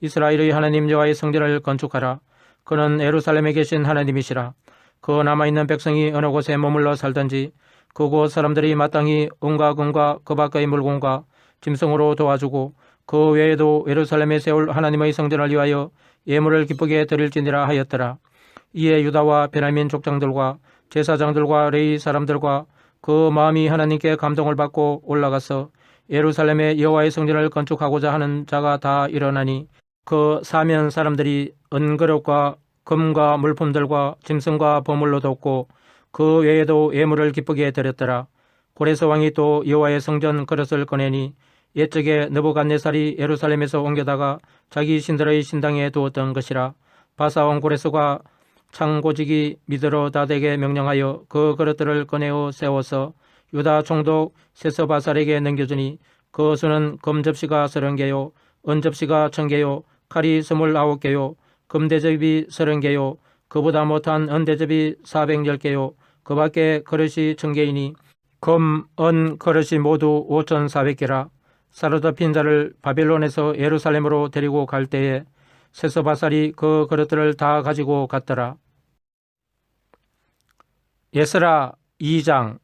이스라엘의 하나님 여호와의 성전을 건축하라. 그는 예루살렘에 계신 하나님이시라. 그 남아있는 백성이 어느 곳에 머물러 살든지 그곳 사람들이 마땅히 은과 금과 그 밖의 물건과 짐승으로 도와주고 그 외에도 예루살렘에 세울 하나님의 성전을 위하여 예물을 기쁘게 드릴지니라 하였더라. 이에 유다와 베냐민 족장들과 제사장들과 레이 사람들과 그 마음이 하나님께 감동을 받고 올라가서 예루살렘에 여호와의 성전을 건축하고자 하는 자가 다 일어나니 그 사면 사람들이 은그릇과 금과 물품들과 짐승과 보물로 돕고 그 외에도 예물을 기쁘게 드렸더라. 고레스 왕이 또 여호와의 성전 그릇을 꺼내니 옛적에 느부갓네살이 예루살렘에서 옮겨다가 자기 신들의 신당에 두었던 것이라. 바사 왕 고레스가 창고직이 미드로다덱에 명령하여 그 그릇들을 꺼내어 세워서 유다 총독 세서바살에게 넘겨주니 그 수는 금접시가 서른 개요 은접시가 천 개요 칼이 스물아홉 개요 금대접이 서른 개요 그보다 못한 은대접이 사백열 개요 그 밖에 그릇이 천 개이니 금, 은 그릇이 모두 오천사백 개라 사로잡힌 자를 바벨론에서 예루살렘으로 데리고 갈 때에 세서바살이 그 그릇들을 다 가지고 갔더라. 예스라 2장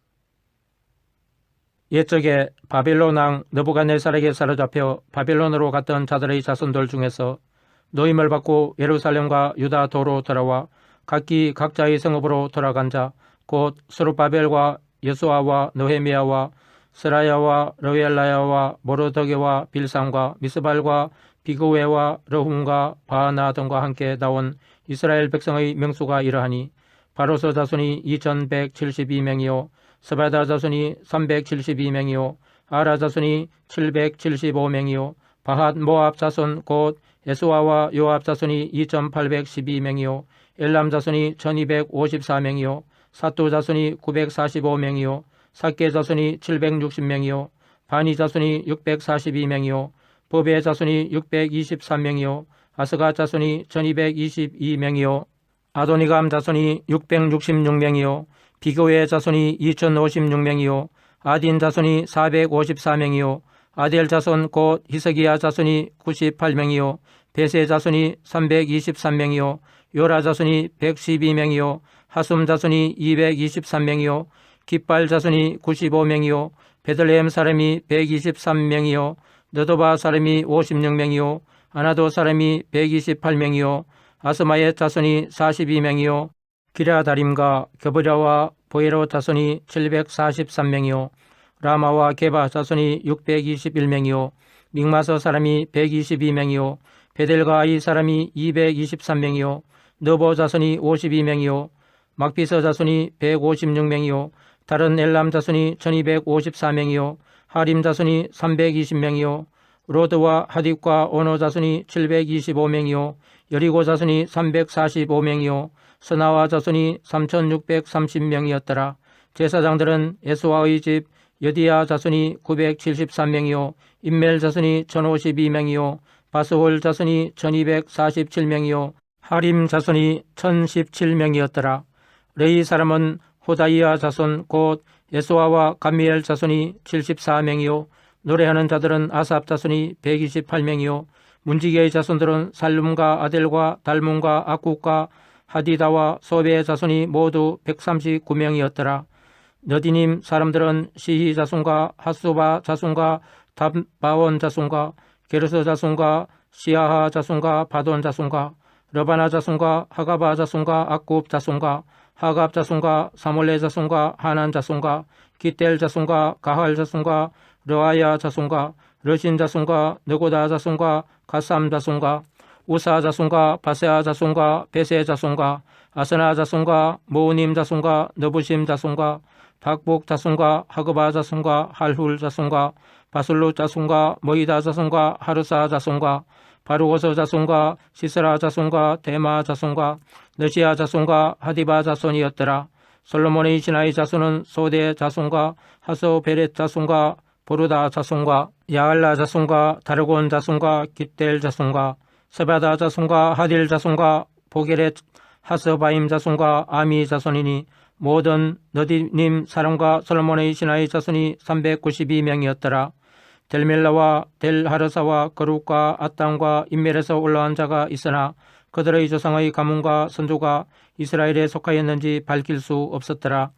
옛적에 바벨론 왕 느부갓네살에게 사로잡혀 바벨론으로 갔던 자들의 자손들 중에서 노임을 받고 예루살렘과 유다 도로 돌아와 각기 각자의 성읍으로 돌아간 자 곧 스루바벨과 여수아와 느헤미야와 스라야와 러엘라야와 모르더게와 빌상과 미스발과 비그웨와 러훔과 바나 등과 함께 나온 이스라엘 백성의 명수가 이러하니 바로스 자손이 2172명이요 스바다 자손이 372명이요 아라 자손이 775명이요 바핫 모압 자손 곧 에스와와 요압 자손이 2812명이요 엘람 자손이 1254명이요 사또 자손이 945명이요 사케 자손이 760명이요 바니 자손이 642명이요 법의 자손이 623명이요 아스가 자손이 1222명이요 아도니감 자손이 666명이요 비교의 자손이 2056명이요 아딘 자손이 454명이요 아델 자손 곧 히스기야 자손이 98명이요 베세 자손이 323명이요 요라 자손이 112명이요 하숨 자손이 223명이요 깃발 자손이 95명이요 베들레헴 사람이 123명이요 너도바 사람이 56명이요 아나도 사람이 128명이요 아스마의 자손이 42명이요 기라다림과 겨브라와 보에로 자손이 743명이요 라마와 게바 자손이 621명이요 믹마서 사람이 122명이요 베델과 아이 사람이 223명이요 너보 자손이 52명이요 막비서 자손이 156명이요 다른 엘람 자손이 1254명이요 하림 자손이 320명이요 로드와 하딕과 오노 자손이 725명이요 여리고 자손이 345명이요 스나와 자손이 3630명이었더라. 제사장들은 에스와의 집 여디야 자손이 973명이요 인멜 자손이 1052명이요 바스홀 자손이 1247명이요 하림 자손이 1017명이었더라. 레이 사람은 호다이아 자손 곧 예수아와 감미엘 자손이 74명이요 노래하는 자들은 아삽 자손이 128명이요 문지기의 자손들은 살룸과 아델과 달문과 아쿠과 하디다와 소베의 자손이 모두 139명이었더라. 너디님 사람들은 시히 자손과 하수바 자손과 답바원 자손과 게르스 자손과 시아하 자손과 바돈 자손과 러바나 자손과 하가바 자손과 악굽 자손과 하갑 자손과 사몰레 자손과 하난 자손과 기텔 자손과 가할 자손과 르아야 자손과 러신 자손과 느고다 자손과 가삼 자손과 우사 자손과 바세아 자손과 베세 자손과 아스나 자손과 모우님 자손과 너부심 자손과 박복 자손과 하그바 자손과 할훌 자손과 바슬루 자손과 모이다 자손과 하르사 자손과 바루고서 자손과 시스라 자손과 데마 자손과 느시아 자손과 하디바 자손이었더라. 솔로몬의 신하의 자손은 소대 자손과 하소 베렛 자손과 보르다 자손과 야알라 자손과 다르곤 자손과 깃델 자손과 세바다 자손과 하딜 자손과 보게렛 하스바임 자손과 아미 자손이니 모든 너디님 사람과 솔로몬의 신하의 자손이 392명이었더라. 델멜라와 델하르사와 거룩과 아땅과 인멜에서 올라온 자가 있으나 그들의 조상의 가문과 선조가 이스라엘에 속하였는지 밝힐 수 없었더라.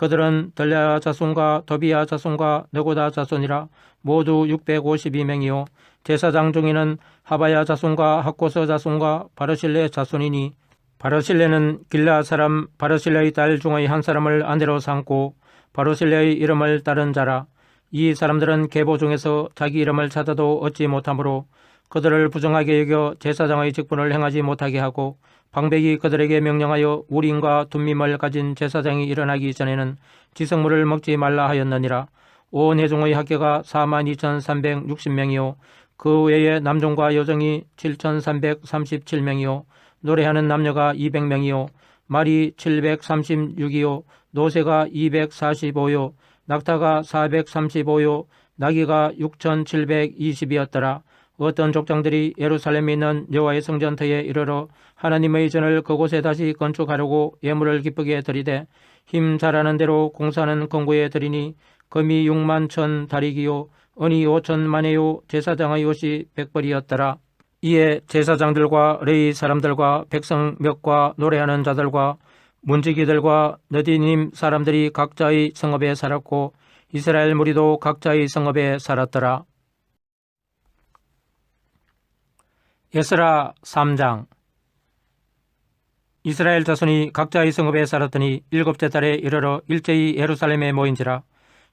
그들은 덜랴 자손과 더비야 자손과 너고다 자손이라 모두 652명이요. 제사장 중에는 하바야 자손과 학고서 자손과 바르실레 자손이니 바르실레는 길라 사람 바르실레의 딸 중의 한 사람을 아내로 삼고 바르실레의 이름을 따른 자라. 이 사람들은 계보 중에서 자기 이름을 찾아도 얻지 못하므로 그들을 부정하게 여겨 제사장의 직분을 행하지 못하게 하고 방백이 그들에게 명령하여 우림과 둠밈을 가진 제사장이 일어나기 전에는 지성물을 먹지 말라 하였느니라. 온 회중의 학계가 42,360명이요. 그 외에 남종과 여종이 7,337명이요. 노래하는 남녀가 200명이요. 말이 736이요. 노새가 245요. 낙타가 435요. 나귀가 6,720이었더라. 어떤 족장들이 예루살렘에 있는 여호와의 성전터에 이르러 하나님의 전을 그곳에 다시 건축하려고 예물을 기쁘게 드리되 힘 잘하는 대로 공사는 공구에 드리니 금이 6만 천 다리기요 은이 5천 만에요 제사장의 옷이 백벌이었더라. 이에 제사장들과 레이 사람들과 백성 몇과 노래하는 자들과 문지기들과 너디님 사람들이 각자의 성읍에 살았고 이스라엘 무리도 각자의 성읍에 살았더라. 예스라 3장. 이스라엘 자손이 각자의 성읍에 살았더니 일곱째 달에 이르러 일제히 예루살렘에 모인지라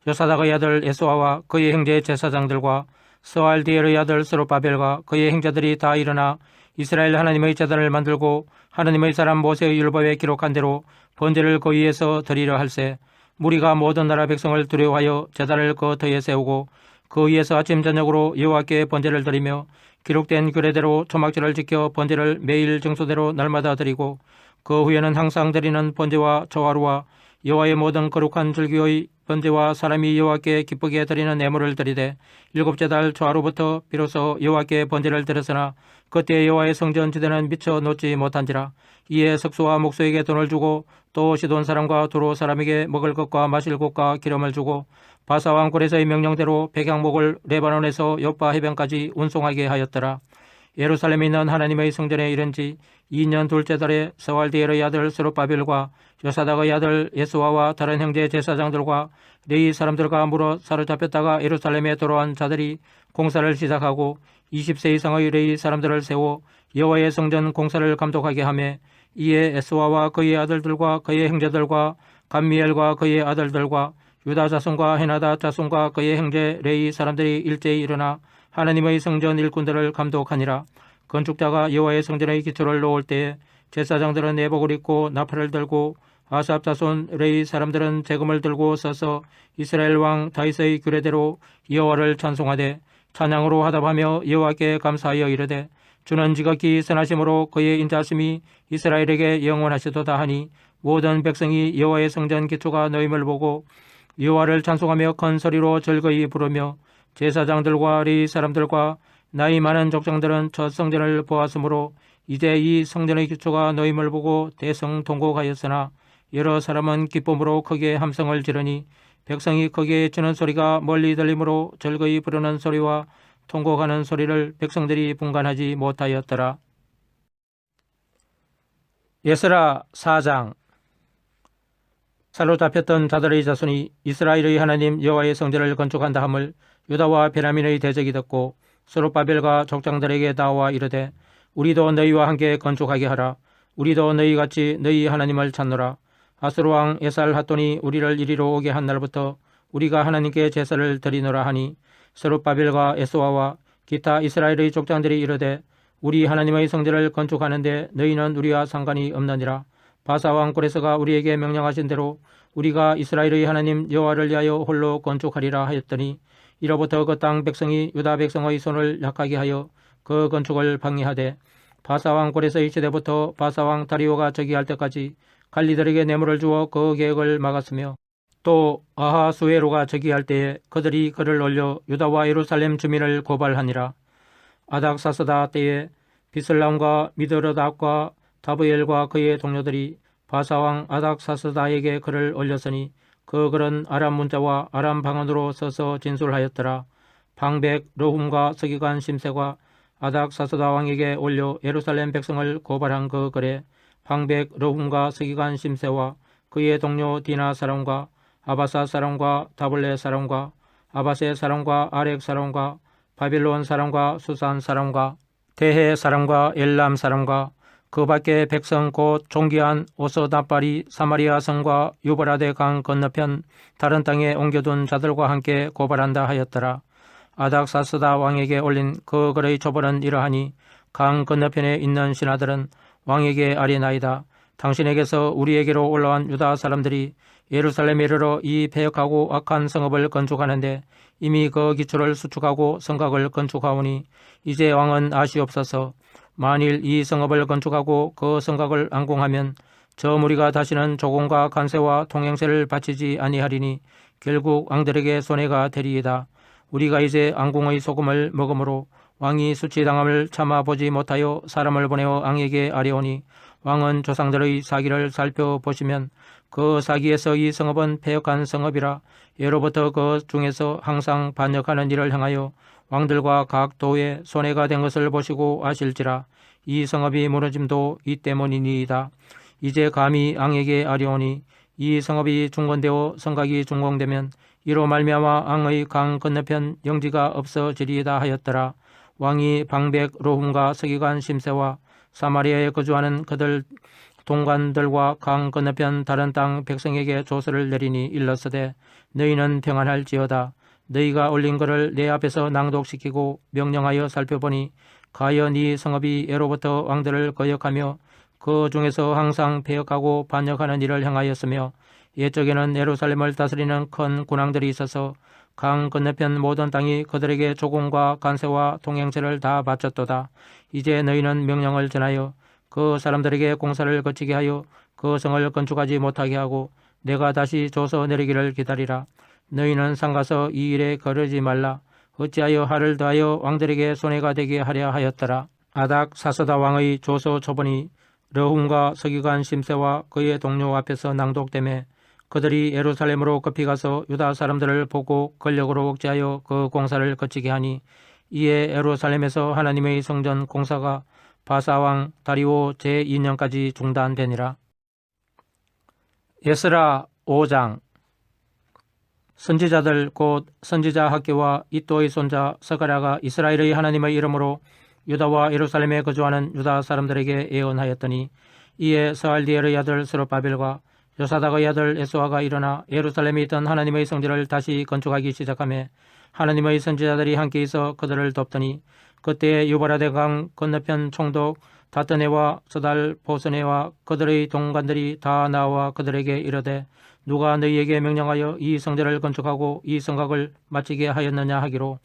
요사닥의 아들 에스와와 그의 형제 제사장들과 스알디엘의 아들 스로바벨과 그의 형제들이 다 일어나 이스라엘 하나님의 제단을 만들고 하나님의 사람 모세의 율법에 기록한 대로 번제를 그 위에서 드리려 할세 무리가 모든 나라 백성을 두려워하여 제단을 그 터에 세우고 그 위에서 아침 저녁으로 여호와께 번제를 드리며 기록된 규례대로 초막절을 지켜 번제를 매일 정소대로 날마다 드리고 그 후에는 항상 드리는 번제와 조화루와 여호와의 모든 거룩한 절기의 번제와 사람이 여호와께 기쁘게 드리는 예물을 드리되 일곱째 달 초하루부터 비로소 여호와께 번제를 드렸으나 그때 여호와의 성전 지대는 미쳐 놓지 못한지라 이에 석수와 목수에게 돈을 주고 또 시돈 사람과 두로 사람에게 먹을 것과 마실 것과 기름을 주고 바사왕 고레서의 명령대로 백향목을 레바논에서 요파 해변까지 운송하게 하였더라. 예루살렘에 있는 하나님의 성전에 이른 지 2년 둘째 달에 서왈디엘의 아들 스룹바벨과 요사닥의 아들 예수와와 다른 형제 제사장들과 레이 사람들과 물어 사로잡혔다가 예루살렘에 돌아온 자들이 공사를 시작하고 20세 이상의 레이 사람들을 세워 여호와의 성전 공사를 감독하게 하며 이에 에스와와 그의 아들들과 그의 형제들과 감미엘과 그의 아들들과 유다 자손과 헤나다 자손과 그의 형제 레이 사람들이 일제히 일어나 하나님의 성전 일꾼들을 감독하니라. 건축자가 여호와의 성전의 기초를 놓을 때에 제사장들은 내복을 입고 나팔을 들고 아삽 자손 레이 사람들은 재금을 들고 서서 이스라엘 왕 다윗의 규례대로 여호와를 찬송하되 찬양으로 하답하며 여호와께 감사하여 이르되 주는 지극히 선하심으로 그의 인자심이 이스라엘에게 영원하시도다 하니 모든 백성이 여호와의 성전 기초가 놓임을 보고 여호와를 찬송하며 큰 소리로 즐거이 부르며 제사장들과 레이 사람들과 나이 많은 족장들은 첫 성전을 보았으므로 이제 이 성전의 기초가 놓임을 보고 대성통곡하였으나 여러 사람은 기쁨으로 크게 함성을 지르니 백성이 크게 주는 소리가 멀리 들리므로 즐거이 부르는 소리와 통곡하는 소리를 백성들이 분간하지 못하였더라. 예스라 4장 사로잡혔던 자들의 자손이 이스라엘의 하나님 여호와의 성전을 건축한다 함을 유다와 베라민의 대적이 듣고 소로바벨과 족장들에게 나와 이르되 우리도 너희와 함께 건축하게 하라. 우리도 너희 같이 너희 하나님을 찾노라. 아스루 왕 에살 핫돈이 우리를 이리로 오게 한 날부터 우리가 하나님께 제사를 드리노라 하니 소로바벨과 에스와와 기타 이스라엘의 족장들이 이르되 우리 하나님의 성전을 건축하는데 너희는 우리와 상관이 없느니라 바사 왕 고레스가 우리에게 명령하신 대로 우리가 이스라엘의 하나님 여호와를 위하여 홀로 건축하리라 하였더니 이로부터 그 땅 백성이 유다 백성의 손을 약하게 하여 그 건축을 방해하되 바사왕 고레스의 시대부터 바사왕 다리오가 즉위할 때까지 갈리들에게 뇌물을 주어 그 계획을 막았으며 또 아하수에로가 즉위할 때에 그들이 그를 올려 유다와 예루살렘 주민을 고발하니라. 아닥사스다 때에 비슬람과 미드르닥과 다브엘과 그의 동료들이 바사왕 아닥사스다에게 글을 올렸으니 그 글은 아람 문자와 아람 방언으로 써서 진술하였더라. 방백 르훔과 서기관 심세가 아닥사스다 왕에게 올려 예루살렘 백성을 고발한 그 글에 방백 르훔과 서기관 심세와 그의 동료 디나 사람과 아바사 사람과 다블레 사람과 아바세 사람과 아렉 사람과 바빌론 사람과 수산 사람과 대해 사람과 엘람 사람과 그 밖에 백성 곧 종기한 오서다빨이 사마리아 성과 유브라데 강 건너편 다른 땅에 옮겨둔 자들과 함께 고발한다 하였더라. 아닥사스다 왕에게 올린 그 글의 초벌은 이러하니 강 건너편에 있는 신하들은 왕에게 아뢰나이다. 당신에게서 우리에게로 올라온 유다 사람들이 예루살렘에 이르러 이 폐역하고 악한 성읍을 건축하는데 이미 그 기초를 수축하고 성곽을 건축하오니 이제 왕은 아시옵소서 만일 이 성읍을 건축하고 그 성곽을 안공하면 저 무리가 다시는 조공과 간세와 통행세를 바치지 아니하리니 결국 왕들에게 손해가 되리이다. 우리가 이제 안공의 소금을 먹으므로 왕이 수치당함을 참아보지 못하여 사람을 보내어 왕에게 아뢰오니 왕은 조상들의 사기를 살펴보시면 그 사기에서 이 성읍은 폐역한 성읍이라 예로부터 그 중에서 항상 반역하는 일을 행하여 왕들과 각 도에 손해가 된 것을 보시고 아실지라 이 성읍이 무너짐도 이 때문이니이다. 이제 감히 앙에게 아뢰오니 이 성읍이 중건되어 성곽이 중공되면 이로 말미암아 앙의 강 건너편 영지가 없어지리이다 하였더라. 왕이 방백 로훔과 서기관 심세와 사마리아에 거주하는 그들 동관들과 강 건너편 다른 땅 백성에게 조서를 내리니 일렀으되 너희는 평안할지어다. 너희가 올린 것을 내 앞에서 낭독시키고 명령하여 살펴보니 가여 네 성읍이 예로부터 왕들을 거역하며 그 중에서 항상 배역하고 반역하는 일을 행하였으며 옛적에는 예루살렘을 다스리는 큰 군왕들이 있어서 강 건너편 모든 땅이 그들에게 조공과 간세와 동행세를 다 바쳤도다. 이제 너희는 명령을 전하여 그 사람들에게 공사를 거치게 하여 그 성을 건축하지 못하게 하고 내가 다시 줘서 내리기를 기다리라. 너희는 상가서 이 일에 거르지 말라. 어찌하여 하를 더하여 왕들에게 손해가 되게 하려 하였더라. 아닥 사서다 왕의 조서 초본이 러훔과 서기관 심세와 그의 동료 앞에서 낭독되매 그들이 예루살렘으로 급히 가서 유다 사람들을 보고 권력으로 억제하여 그 공사를 거치게 하니 이에 예루살렘에서 하나님의 성전 공사가 바사왕 다리오 제2년까지 중단되니라. 예스라 5장 선지자들 곧 선지자 학교와 이또의 손자 서가랴가 이스라엘의 하나님의 이름으로 유다와 예루살렘에 거주하는 유다 사람들에게 예언하였더니 이에 스알디엘의 아들 스룹바벨과 요사닥의 아들 에스와가 일어나 예루살렘에 있던 하나님의 성전을 다시 건축하기 시작하며 하나님의 선지자들이 함께 있어 그들을 돕더니 그때 유바라데 강 건너편 총독 다뜨네와 서달 보스네와 그들의 동관들이 다 나와 그들에게 이르되 누가 너희에게 명령하여 이 성전을 건축하고 이 성곽을 마치게 하였느냐 하기로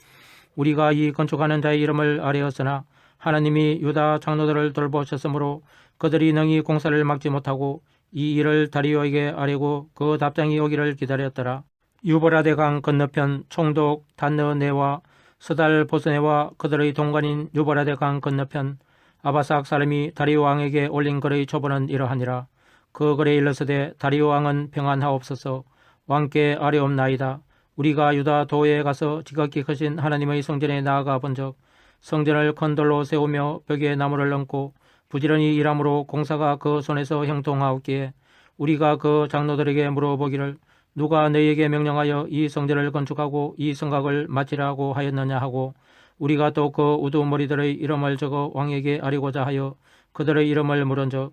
우리가 이 건축하는 자의 이름을 아뢰었으나 하나님이 유다 장로들을 돌보셨으므로 그들이 능히 공사를 막지 못하고 이 일을 다리오에게 아뢰고 그 답장이 오기를 기다렸더라. 유보라데 강 건너편 총독 단느네와 스달 보스네와 그들의 동관인 유보라데 강 건너편 아바삭 사람이 다리오 왕에게 올린 글의 초본은 이러하니라. 그 글에 일러서되 다리오 왕은 평안하옵소서 왕께 아뢰옵나이다. 우리가 유다 도에 가서 지극히 크신 하나님의 성전에 나아가 본적 성전을 큰 돌로 세우며 벽에 나무를 얹고 부지런히 일함으로 공사가 그 손에서 형통하옵기에 우리가 그 장로들에게 물어보기를 누가 너희에게 명령하여 이 성전을 건축하고 이 성곽을 마치라고 하였느냐 하고 우리가 또 그 우두머리들의 이름을 적어 왕에게 아리고자 하여 그들의 이름을 물은적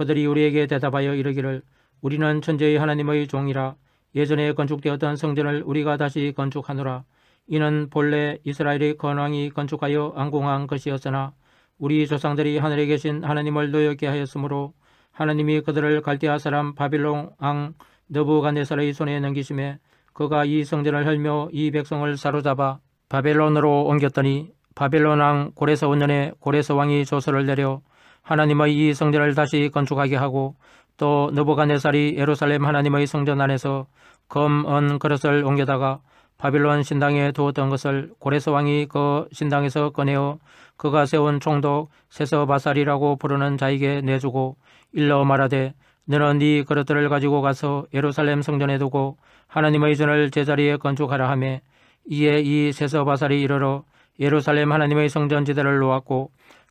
그들이 우리에게 대답하여 이르기를 우리는 천재의 하나님의 종이라 예전에 건축되었던 성전을 우리가 다시 건축하노라. 이는 본래 이스라엘의 건왕이 건축하여 안공한 것이었으나 우리 조상들이 하늘에 계신 하나님을 노엽게 하였으므로 하나님이 그들을 갈대아 사람 바빌론 왕 너부갓네살의 손에 넘기심에 그가 이 성전을 헐며 이 백성을 사로잡아 바벨론으로 옮겼더니 바벨론 왕 고레서 원년에 고레서 왕이 조서를 내려 하나님의 이 성전을 다시 건축하게 하고 또 느부갓네살이 예루살렘 하나님의 성전 안에서 검, 은 그릇을 옮겨다가 바빌론 신당에 두었던 것을 고레서 왕이 그 신당에서 꺼내어 그가 세운 총독 세서바살이라고 부르는 자에게 내주고 일러 말하되 너는 네 그릇들을 가지고 가서 예루살렘 성전에 두고 하나님의 전을 제자리에 건축하라 하매 이에 이 세서바살이 이르러 예루살렘 하나님의 성전 지대를 놓았고